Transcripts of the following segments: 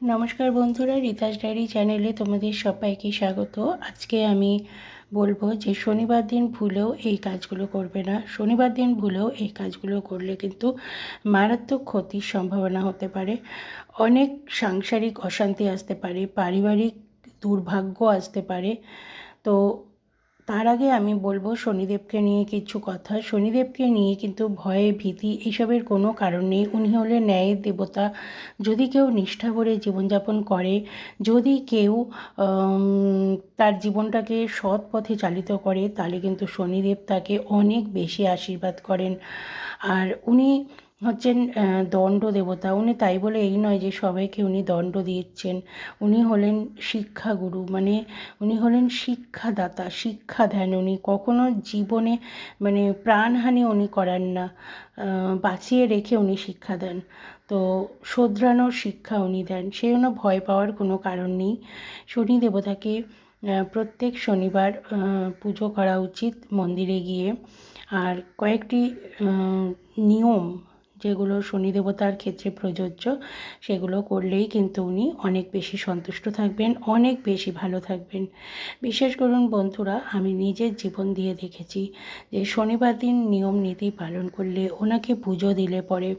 নমস্কার বন্ধুরা, রিতাস ডায়েরি চ্যানেলে তোমাদের সবাইকে স্বাগত। আজকে আমি বলব যে, শনিবার দিন ভুলেও এই কাজগুলো করবে না। শনিবার দিন ভুলেও এই কাজগুলো করলে কিন্তু মারাত্মক ক্ষতির সম্ভাবনা হতে পারে। অনেক সাংসারিক অশান্তি আসতে পারে, পারিবারিক দুর্ভাগ্য আসতে পারে। তো তার আগে আমি বলব শনিদেবকে নিয়ে কিছু কথা। শনিদেবকে নিয়ে কিন্তু ভয়ে, ভীতি এসবের কোনো কারণ নেই। উনি হলেন ন্যায়ের দেবতা। যদি কেউ নিষ্ঠা ভরে জীবনযাপন করে, যদি কেউ তার জীবনটাকে সৎ পথে চালিত করে, তাহলে কিন্তু শনিদেব তাকে অনেক বেশি আশীর্বাদ করেন। আর উনি হচ্ছেন দণ্ড দেবতা। উনি তাই বলে এই নয় যে সবাইকে উনি দণ্ড দিচ্ছেন উনি হলেন শিক্ষাগুরু মানে উনি হলেন শিক্ষাদাতা শিক্ষা দেন উনি। কখনো জীবনে মানে প্রাণহানি উনি করেন না। বাঁচিয়ে রেখে উনি শিক্ষা দেন তো শোধরানোর শিক্ষা উনি দেন। সেই জন্য ভয় পাওয়ার কোনো কারণ নেই। শনি দেবতাকে প্রত্যেক শনিবার পুজো করা উচিত মন্দিরে গিয়ে। আর কয়েকটি নিয়ম যেগুলো শনি দেবতার ক্ষেত্রে প্রযোজ্য, সেগুলো করলেই কিন্তু উনি অনেক বেশি সন্তুষ্ট থাকবেন, অনেক বেশি ভালো থাকবেন। বিশেষ করুন বন্ধুরা, আমি নিজের জীবন দিয়ে দেখেছি যে শনিবার দিন নিয়ম নীতি পালন করলে ওনাকে পুজো দিলে পরে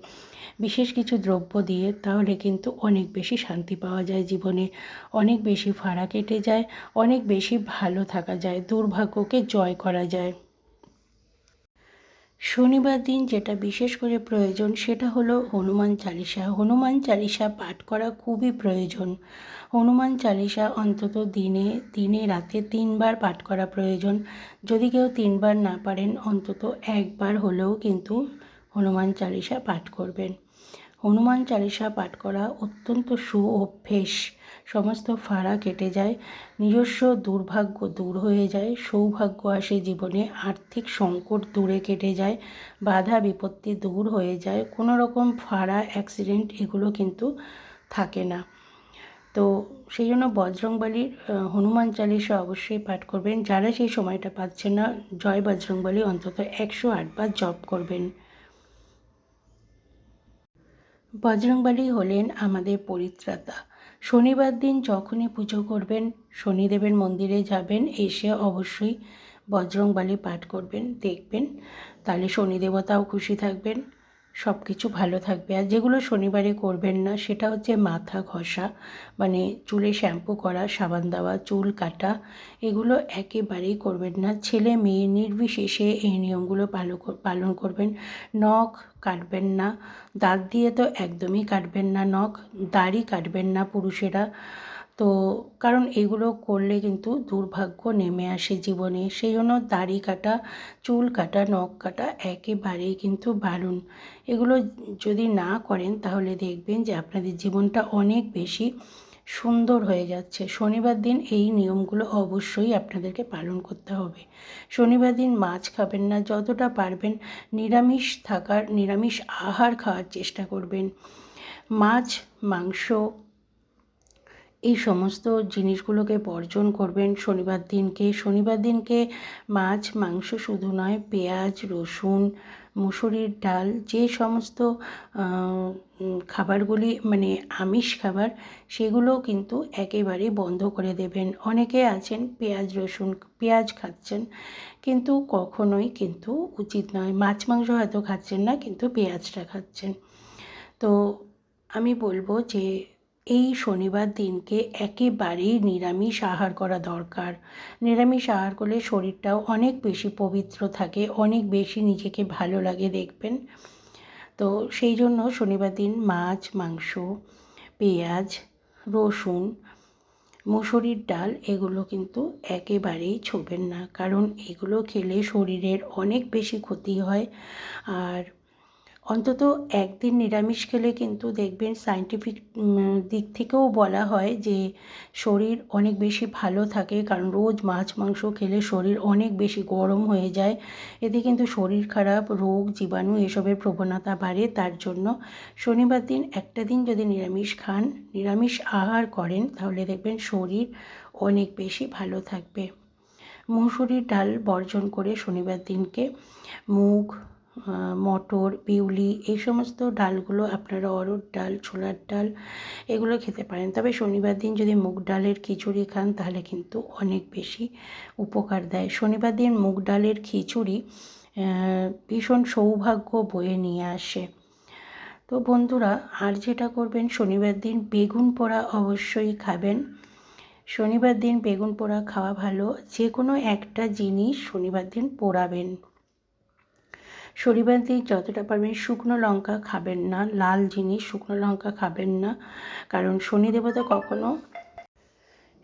বিশেষ কিছু দ্রব্য দিয়ে তাহলে কিন্তু অনেক বেশি শান্তি পাওয়া যায় জীবনে, অনেক বেশি ফাড়া কেটে যায়, অনেক বেশি ভালো থাকা যায়, দুর্ভাগ্যকে জয় করা যায়। শনিবার দিন যেটা বিশেষ করে প্রয়োজন সেটা হলো হনুমান চালিসা হনুমান চালিসা পাঠ করা খুবই প্রয়োজন। হনুমান চালিসা অন্তত দিনে দিনে রাতে তিনবার পাঠ করা প্রয়োজন। যদি কেউ তিনবার না পারেন, অন্তত একবার হলেও কিন্তু হনুমান চালিসা পাঠ করবেন। হনুমান চালিসা পাঠ করা অত্যন্ত সু অভ্যেস সমস্ত ফাড়া কেটে যায়, নিজস্ব দুর্ভাগ্য দূর হয়ে যায়, সৌভাগ্য আসে জীবনে, আর্থিক সংকট দূরে কেটে যায়, বাধা বিপত্তি দূর হয়ে যায়, কোনো রকম ফাড়া, অ্যাক্সিডেন্ট এগুলো কিন্তু থাকে না। তো সেই জন্য বজরংবলীর হনুমান চালিসা অবশ্যই পাঠ করবেন। যারা সেই সময়টা পাচ্ছেন না, জয় বজরংবলী অন্তত একশো আটবার জপ করবেন। বজরংবলী হলেন আমাদের পরিত্রাতা। শনিবার দিন যখনই পুজো করবেন, শনিদেবের মন্দিরে যাবেন, এসে অবশ্যই বজরংবলী পাঠ করবেন, দেখবেন। তাহলে শনিদেবতাও খুশি থাকবেন। সব কিছু ভালো থাকবে। আর যেগুলো শনিবারে করবেন না, সেটা হচ্ছে মাথা ঘষা মানে চুলে শ্যাম্পু করা, সাবান দেওয়া, চুল কাটা, এগুলো একেবারেই করবেন না। ছেলে মেয়ে নির্বিশেষে এই নিয়মগুলো পালন করবেন। নখ কাটবেন না, দাঁত দিয়ে তো একদমই কাটবেন না, নখ, দাড়ি কাটবেন না পুরুষেরা। তো কারণ এগুলো করলে কিন্তু দুর্ভাগ্য নেমে আসে জীবনে। সেই জন্য দাড়ি কাটা, চুল কাটা, নখ কাটা একেবারেই কিন্তু বারণ। এগুলো যদি না করেন তাহলে দেখবেন যে আপনাদের জীবনটা অনেক বেশি সুন্দর হয়ে যাচ্ছে। শনিবার দিন এই নিয়মগুলো অবশ্যই আপনাদেরকে পালন করতে হবে। শনিবার দিন মাছ খাবেন না, যতটা পারবেন নিরামিষ থাকার, নিরামিষ আহার খাওয়ার চেষ্টা করবেন। মাছ, মাংস এই সমস্ত জিনিসগুলোকে বর্জন করবেন শনিবার দিনকে। শনিবার দিনকে মাছ, মাংস শুধু নয়, পেঁয়াজ, রসুন, মুসুরির ডাল, যে সমস্ত খাবারগুলি মানে আমিষ খাবার, সেগুলো কিন্তু একেবারেই বন্ধ করে দেবেন। অনেকে আছেন পেঁয়াজ, রসুন, পেঁয়াজ খাচ্ছেন, কিন্তু কখনোই কিন্তু উচিত নয়। মাছ, মাংস হয়তো খাচ্ছেন না, কিন্তু পেঁয়াজটা খাচ্ছেন। তো আমি বলব যে এই শনিবার দিনকে একেবারেই নিরামিষ আহার করা দরকার। নিরামিষ আহার করলে শরীরটাও অনেক বেশি পবিত্র থাকে, অনেক বেশি নিজেকে ভালো লাগে দেখবেন। তো সেই জন্য শনিবার দিন মাছ, মাংস, পেঁয়াজ, রসুন, মুসুরির ডাল এগুলো কিন্তু একেবারেই ছোবেন না। কারণ এগুলো খেলে শরীরের অনেক বেশি ক্ষতি হয়। আর অন্তত একদিন নিরামিষ খেলে কিন্তু দেখবেন সায়েন্টিফিক দিক থেকেও বলা হয় যে শরীর অনেক বেশি ভালো থাকে। কারণ রোজ মাছ মাংস খেলে শরীর অনেক বেশি গরম হয়ে যায়। এতে কিন্তু শরীর খারাপ রোগ জীবাণু এসবের প্রবণতা বাড়ে। তার জন্য শনিবার দিন একটা দিন যদি নিরামিষ খান নিরামিষ আহার করেন তাহলে দেখবেন শরীর অনেক বেশি ভালো থাকবে। মুসুরির ডাল বর্জন করে শনিবার দিনকে আহ, মটর, বিউলি এই সমস্ত ডালগুলো আপনারা অরড় ডাল, ছোলার ডাল এগুলো খেতে পারেন। তবে শনিবার দিন যদি মুগ ডালের খিচুড়ি খান তাহলে কিন্তু অনেক বেশি উপকার দেয়। শনিবার দিন মুগ ডালের খিচুড়ি ভীষণ সৌভাগ্য বয়ে নিয়ে আসে। তো বন্ধুরা, আর যেটা করবেন, শনিবার দিন বেগুন পোড়া অবশ্যই খাবেন। শনিবার দিন বেগুন পোড়া খাওয়া ভালো। যে কোনো একটা জিনিস শনিবার দিন পোড়াবেন। দিন যতটা পারবেন শুকনো লঙ্কা খাবেন না, লাল জিনিস শুকনো লঙ্কা খাবেন না। কারণ শনি দেবতা কখনো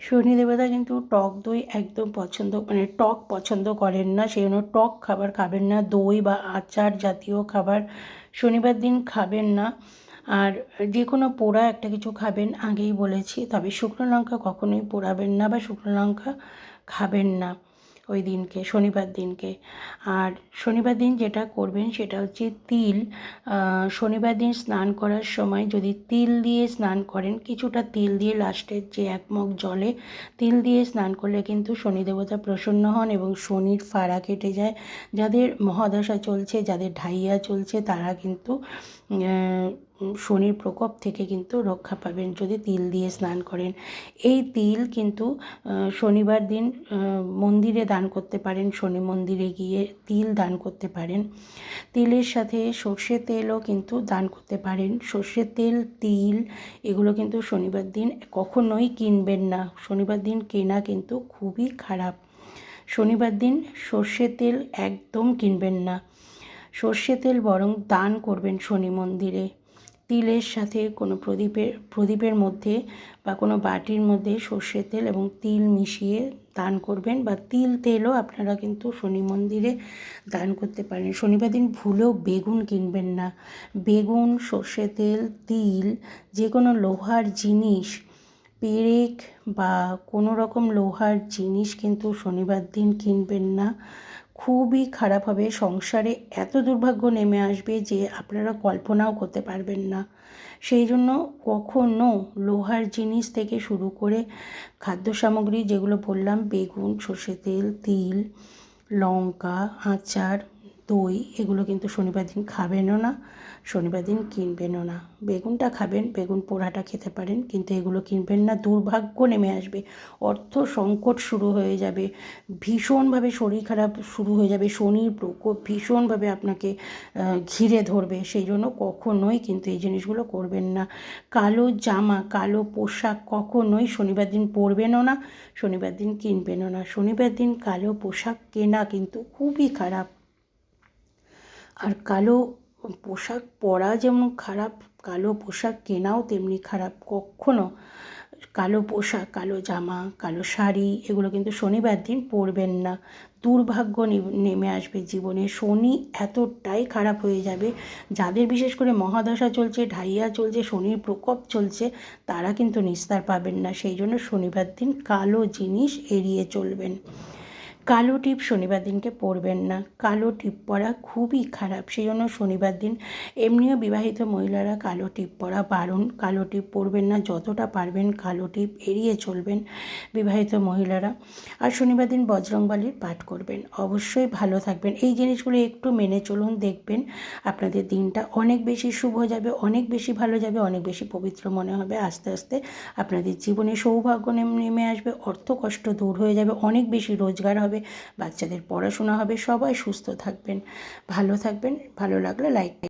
শনি দেবতা কিন্তু টক দই একদম পছন্দ মানে টক পছন্দ করেন না। সেই জন্য টক খাবার খাবেন না, দই বা আচার জাতীয় খাবার শনিবার দিন খাবেন না। আর যে কোনো পোড়া একটা কিছু খাবেন, আগেই বলেছি। তবে শুকনো লঙ্কা কখনোই পোড়াবেন না বা শুকনো লঙ্কা খাবেন না। ওই দিনকে, শনিবার দিনকে। আর শনিবার দিন যেটা করবেন সেটা হচ্ছে তিল। শনিবার দিন স্নান করার সময় যদি তিল দিয়ে স্নান করেন, কিছুটা তিল দিয়ে লাস্টের যে এক মগ জলে তিল দিয়ে স্নান করলে কিন্তু শনি দেবতা প্রসন্ন হন এবং শনির ফাড়া কেটে যায়। যাদের মহাদশা চলছে, যাদের ঢাইয়া চলছে, তারা কিন্তু শনির প্রকোপ থেকে কিন্তু রক্ষা পাবেন যদি তিল দিয়ে স্নান করেন। এই তিল কিন্তু শনিবার দিন মন্দিরে দান করতে পারেন, শনি মন্দিরে গিয়ে তিল দান করতে পারেন। তিলের সাথে সর্ষে তেলও কিন্তু দান করতে পারেন। সর্ষের তেল, তিল, এগুলো কিন্তু শনিবার দিন কখনোই কিনবেন না। শনিবার দিন কেনা কিন্তু খুবই খারাপ। শনিবার দিন সর্ষে তেল একদম কিনবেন না। সর্ষে তেল বরং দান করবেন শনি মন্দিরে। তিলের সাথে কোনো প্রদীপের প্রদীপের মধ্যে বা কোনো বাটির মধ্যে সর্ষের তেল এবং তিল মিশিয়ে দান করবেন বা তিল তেলও আপনারা কিন্তু শনি মন্দিরে দান করতে পারেন। শনিবার দিন ভুলেও বেগুন কিনবেন না। বেগুন সর্ষে তেল, তিল, যে কোনো লোহার জিনিস, পেরেক বা কোনো রকম লোহার জিনিস কিন্তু শনিবার দিন কিনবেন না। খুবই খারাপ হবে। সংসারে এত দুর্ভাগ্য নেমে আসবে যে আপনারা কল্পনাও করতে পারবেন না। সেই জন্য কখনো লোহার জিনিস থেকে শুরু করে খাদ্য সামগ্রী যেগুলো বললাম, বেগুন, সর্ষে তেল, তিল, লঙ্কা, আচার দই, এগুলো কিন্তু শনিবার দিন খাবেনও না, শনিবার দিন কিনবেনও না। বেগুনটা খাবেন, বেগুন পোড়াটা খেতে পারেন, কিন্তু এগুলো কিনবেন না, দুর্ভাগ্য নেমে আসবে। অর্থ সংকট শুরু হয়ে যাবে, ভীষণভাবে শরীর খারাপ শুরু হয়ে যাবে, শনির প্রকোপ ভীষণভাবে আপনাকে ঘিরে ধরবে, সেই জন্য কখনোই কিন্তু এই জিনিসগুলো করবেন না। কালো জামা, কালো পোশাক কখনোই শনিবার দিন পরবেনও না, শনিবার দিন কিনবেনও না। শনিবার দিন কালো পোশাক কেনা কিন্তু খুবই খারাপ। আর কালো পোশাক পরা যেমন খারাপ, কালো পোশাক কেনাও তেমনি খারাপ। কখনো কালো পোশাক, কালো জামা, কালো শাড়ি এগুলো কিন্তু শনিবার দিন পরবেন না। দুর্ভাগ্য নেমে আসবে জীবনে। শনি এতটাই খারাপ হয়ে যাবে, যাদের বিশেষ করে মহাদশা চলছে, ঢাইয়া চলছে, শনির প্রকোপ চলছে, তারা কিন্তু নিস্তার পাবেন না। সেই জন্য শনিবার দিন কালো জিনিস এড়িয়ে চলবেন। কালো টিপ শনিবার দিনকে পরবেন না। কালো টিপ পরা খুবই খারাপ। সেই জন্য শনিবার দিন এমনিও বিবাহিত মহিলারা কালো টিপ পরা বারণ। কালো টিপ পরবেন না, যতটা পারবেন কালো টিপ এড়িয়ে চলবেন বিবাহিত মহিলারা। আর শনিবার দিন বজরংবলীর পাঠ করবেন। অবশ্যই ভালো থাকবেন। এই জিনিসগুলো একটু মেনে চলুন, দেখবেন আপনাদের দিনটা অনেক বেশি শুভ যাবে, অনেক বেশি ভালো যাবে, অনেক বেশি পবিত্র মনে হবে। আস্তে আস্তে আপনাদের জীবনে সৌভাগ্য নেম- আসবে, অর্থ কষ্ট দূর হয়ে যাবে, অনেক বেশি রোজগার হবে বাচ্চাদের পড়াশোনা হবে সবাই সুস্থ থাকবেন। ভালো থাকবেন ভালো লাগলে লাইক